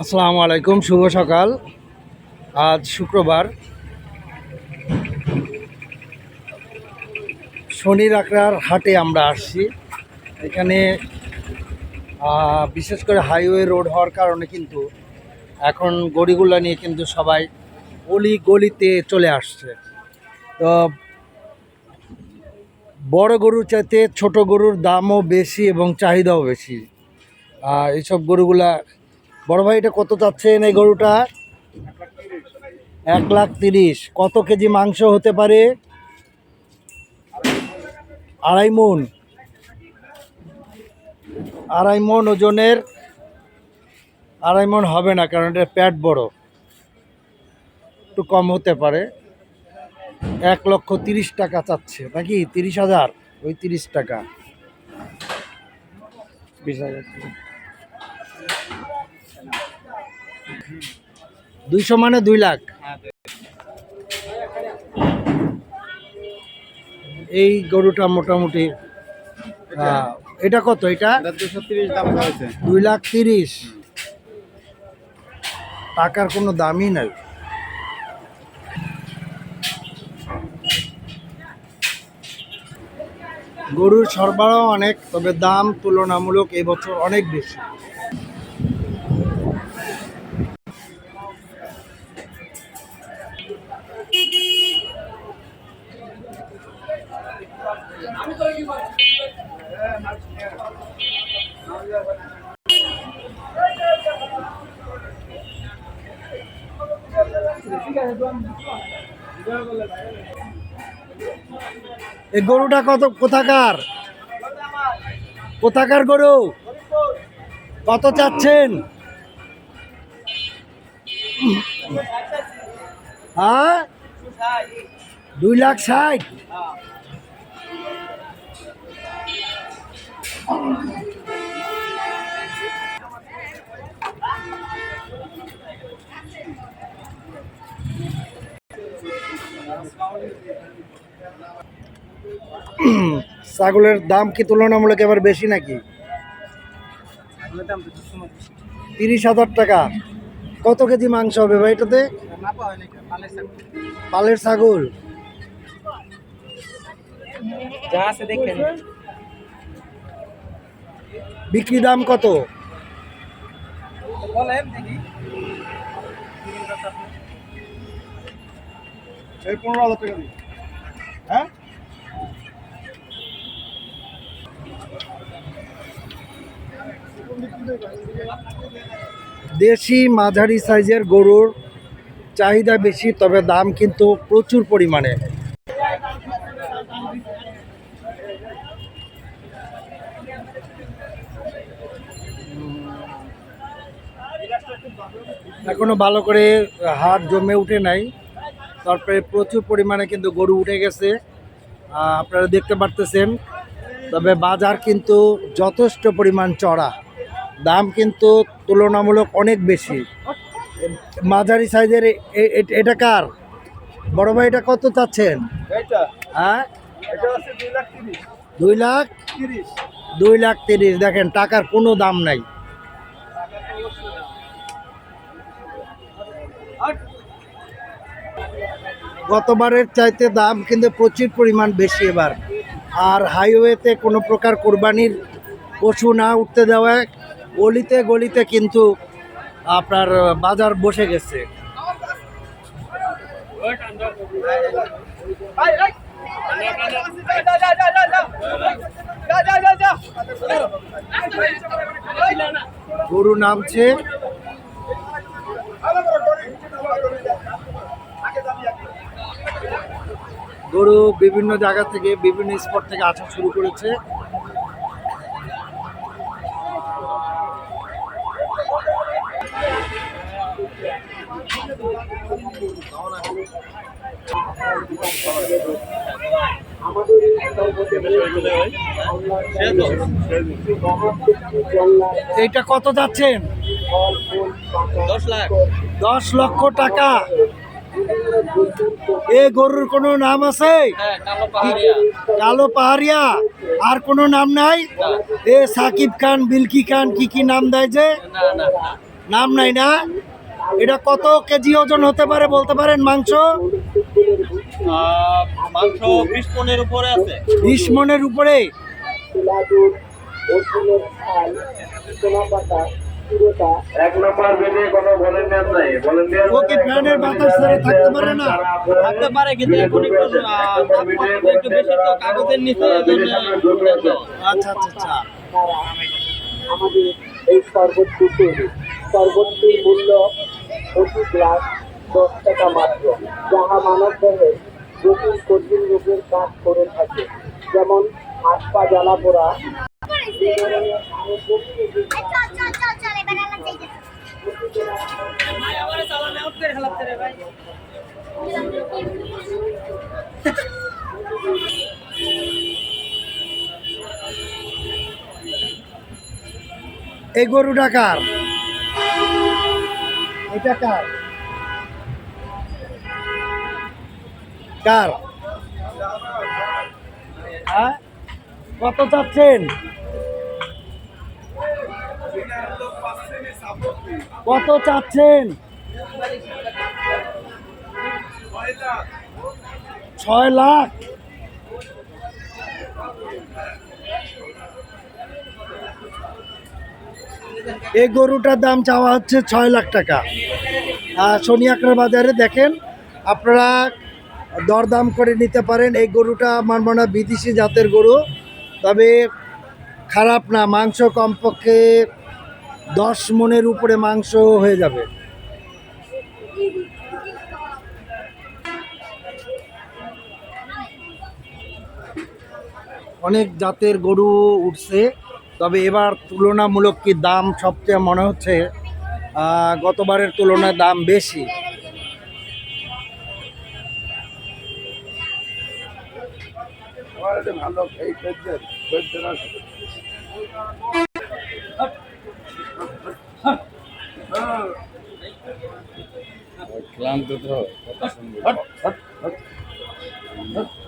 আসসালামু আলাইকুম, শুভ সকাল। আজ শুক্রবার। শনি রাকড়ার হাটে আমরা আসছি। এখানে বিশেষ করে হাইওয়ে রোড হওয়ার কারণে কিন্তু এখন গড়িগুলা নিয়ে কিন্তু সবাই অলি গলিতে চলে আসছে। তো বড় গরুর চাইতে ছোট গরুর দামও বেশি এবং চাহিদাও বেশি। আহ, এইসব গরুগুলা বড় ভাই এটা কত চাচ্ছেন এই গরুটা? এক লাখ তিরিশ। কত কেজি মাংস হতে পারে? আড়াই মন। আড়াই মন ওজনের। আড়াই মন হবে না কারণ এটা প্যাট বড়। একটু কম হতে পারে। এক লক্ষ তিরিশ টাকা চাচ্ছে নাকি? তিরিশ হাজার ওই তিরিশ টাকা। বিশ হাজার দুইশো মানে দুই লাখ। এই গরুটা মোটামুটি এটা কত? এটা দুই লাখ তিরিশ। টাকার কোনো দামই নাই। গরুর সরবরাহ অনেক তবে দাম তুলনামূলক এবছর অনেক বেশি। এই গরুটা কত কোথাকার? কোথাকার গরু? কত চাচ্ছেন? হ্যাঁ? দুই লাখ ষাট। ছাগলের দাম কি তুলনামূলক এবার বেশি নাকি? তিরিশ হাজার টাকা। কত কেজি মাংস হবে ভাই এটাতে? পালের ছাগল। বিক্রি দাম কত? পনেরো হাজার টাকা হ্যাঁ? দেশি মাঝারি সাইজের গরুর চাহিদা বেশি, তবে দাম কিন্তু প্রচুর পরিমাণে। এখনও ভালো করে হাট জমে উঠে নাই। তারপরে প্রচুর পরিমাণে কিন্তু গরু উঠে গেছে। আপনারা দেখতে পারতেছেন, তবে বাজার কিন্তু যথেষ্ট পরিমাণ চড়া। দাম কিন্তু তুলনামূলক অনেক বেশি। মাঝারি সাইজের এটা কার? বড় ভাই এটা কত চাচ্ছেন? হ্যাঁ? দুই লাখ দুই লাখ? তিরিশ। দেখেন টাকার কোনো দাম নাই। গতবারের চাইতে দাম কিন্তু প্রচুর পরিমাণ বেশি এবার। আর হাইওয়েতে কোনো প্রকার কোরবানির পশু না উঠতে দেওয়ায় গলিতে গলিতে কিন্তু আপনার বাজার বসে গেছে। গরু নামছে। গরু বিভিন্ন জায়গা থেকে, বিভিন্ন স্পট থেকে আসা শুরু করেছে। এইটা কত যাচ্ছেন? দশ লাখ। দশ লক্ষ টাকা। এ গরুর কোনো নাম আছে? কালো পাহাড়িয়া। আর কোনো নাম নাই? এ সাকিব খান বিলকি খান কি কি নাম দেয় যে? নাম নাই না? এটা কত কেজি ওজন হতে পারে বলতে পারেন মাংস? মাংস বিশ উপরে আছে। বিশ মনের উপরে? এক নম্বর বেডে কোনো ভলেন্টিয়ার নাই। ভলেন্টিয়ার ও ফ্যানের বাতাস ধরে থাকতে পারে না? থাকতে পারে কিন্তু এখন একটু একটু বেশি তো কাগজের নিচে আচ্ছা আচ্ছা আচ্ছা। আমাদের এই তৈরি মূল্য প্রতি গ্লাস দশ টাকা মাত্র, যাহা মানব দেহে জটিল কঠিন রোগের কাজ করে থাকে। যেমন হাত পা জ্বালা পোড়া। এই ধরনের আরও গভীর রোগের কাজ চল চল চল চল এবার আমরা যাইতেছি এই গরুটা কার? এটা কার? কার? হ্যাঁ? কত চাচ্ছেন? কত চাচ্ছেন? ছয় লাখ। এই গরুটার দাম চাওয়া হচ্ছে ছয় লাখ টাকা। আর শনিয়াকড়া বাজারে দেখেন, আপনারা দরদাম করে নিতে পারেন। এই গরুটা আমার মনে হয় বিদেশি জাতের গরু। তবে খারাপ না, মাংস কমপক্ষে দশ মনের উপরে মাংস হয়ে যাবে। অনেক জাতের গরু উঠছে, তবে এবার তুলনামূলক কি দাম সবচেয়ে মনে হচ্ছে গতবারের তুলনায় দাম বেশি। ভালো এই পেজের পেজের আছে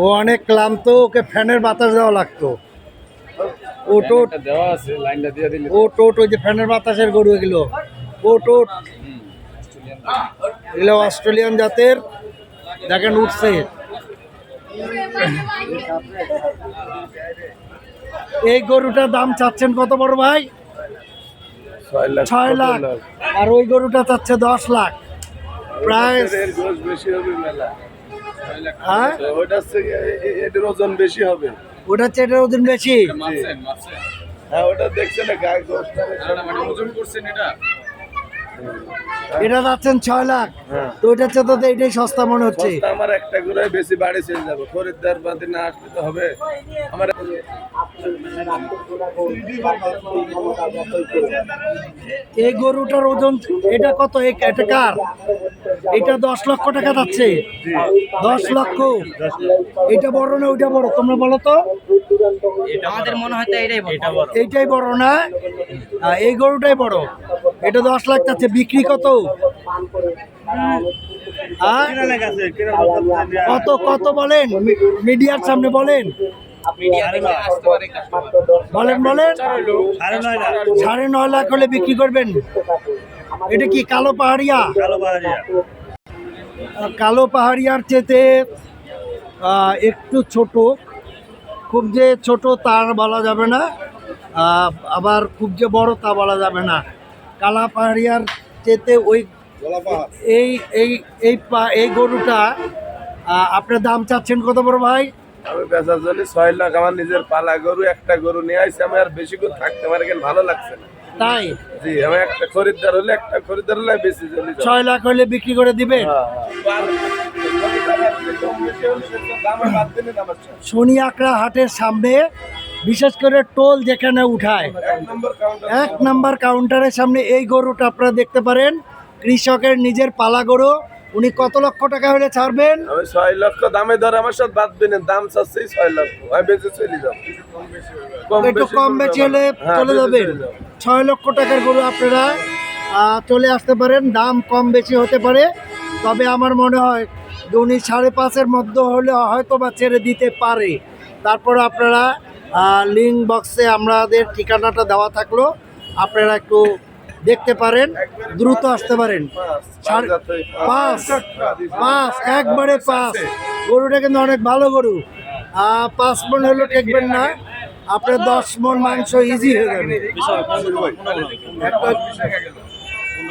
ও অনেক ক্লান্ত ওকে ফ্যানের বাতাস দেওয়া লাগতো। ও টোট দেওয়া আছে লাইনটা দিয়ে দিলে। ও টোট ওই যে ফ্যানের বাতাসের গরু এগুলো। ও টোট এগুলো অস্ট্রেলিয়ান জাতের দেখেন উঠছে। এই গরুটার দাম চাচ্ছেন কত বড় ভাই? ছয় লাখ আর ওই গরুটা চাচ্ছে দশ লাখ। প্রায় বেশি হবে মেলা। হ্যাঁ? এটার ওজন বেশি হবে। ওটা হচ্ছে এটার ওজন বেশি? হ্যাঁ ওটা দেখছে না গায়ে ওজন করছেন এটা? এটা যাচ্ছেন ছয় লাখ। হ্যাঁ। তো ওইটার চেয়ে তো এটাই সস্তা মনে হচ্ছে। আমার একটা করে বেশি বাড়ি চলে যাবে। খরিদ্দার বাদে না আসলে তো হবে। আমার এই গরুটার ওজন এটা কত? এই- এটা কার? এটা দশ লক্ষ টাকা যাচ্ছে। দশ লক্ষ। এটা বড় না ওইটা বড়? তোমরা বলো তো। আমাদের মনে হয় এটাই বড়। এইটাই বড় না? এই গরুটাই বড়। এটা দশ লাখ যাচ্ছে বিক্রি কত? হ্যাঁ? কত কত বলেন? মিডিয়ার সামনে বলেন। বলেন বলেন। সাড়ে নয় লাখ হলে বিক্রি করবেন। এটা কি কালো পাহাড়িয়া? কালো পাহাড়িয়ার চেতে একটু ছোট। খুব যে ছোট তার বলা যাবে না আবার খুব যে বড় তা বলা যাবে না। কালা পাহাড়িয়ার চেতে ওই এই এই এই এই গরুটা আপনার দাম চাচ্ছেন কত বড় ভাই? আমি বেচা চলি ছয় লাখ আমার নিজের পালা গরু একটা গরু নিয়ে আসছে আমি আর বেশি করে থাকতে পারি কেন ভালো লাগছে না। তাই? জি আমি একটা খরিদ্দার হলে একটা খরিদ্দার হলে বেশি ছয় লাখ হলে বিক্রি করে দিবেন? হ্যাঁ, হ্যাঁ। আমার আকড়া হাটের সামনে বিশেষ করে টোল যেখানে উঠায়। এক নম্বর কাউন্টারের সামনে এই গরুটা আপনারা দেখতে পারেন। কৃষকের নিজের পালা গরু। উনি কত লক্ষ টাকা হলে ছাড়বেন? আমি ছয় লক্ষ দামে ধর আমার সাথে বাদ দিনে দাম ছয় লক্ষ। আমি বেঁচে চলে যাব। একটু কম বেশি হলে হ্যাঁ, চলে যাবেন। ছয় লক্ষ টাকার গরু আপনারা চলে আসতে পারেন। দাম কম বেশি হতে পারে। তবে আমার মনে হয় যে উনি সাড়ে পাঁচের মধ্যে হলে হয়তো বা ছেড়ে দিতে পারে। তারপর আপনারা লিঙ্ক বক্সে আমাদের ঠিকানাটা দেওয়া থাকল। আপনারা একটু দেখতে পারেন দ্রুত আসতে পারেন। পাঁচ পাঁচ একবারে পাঁচ গরুটা কিন্তু অনেক ভালো গরু। পাঁচ মন হলেও ঠেকবেন না। আপনার দশ মন মাংস ইজি হয়ে যাবে।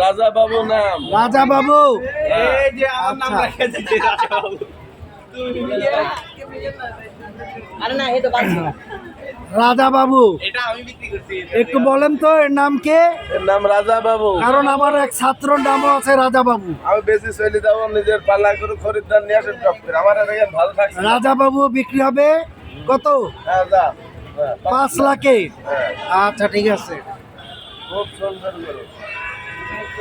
রাজা বাবু নাম। রাজা বাবু। এই যে আমার নাম আচ্ছা। রাজা বাবু। রাজা বাবু। এটা আমি বিক্রি একটু বলেন তো এর নাম কে? এর নাম রাজা বাবু। কারণ আমার এক ছাত্রর নামও আছে রাজা বাবু। আমি বেশি চলে যাব নিজের পাল্লা করে খরিদ্দার নিয়ে আসেন টপ করে। আমার ভালো থাকছে। রাজা বাবু বিক্রি হবে কত? হ্যাঁ, হ্যাঁ, পাঁচ লাখে। হ্যাঁ, আচ্ছা ঠিক আছে। খুব সুন্দর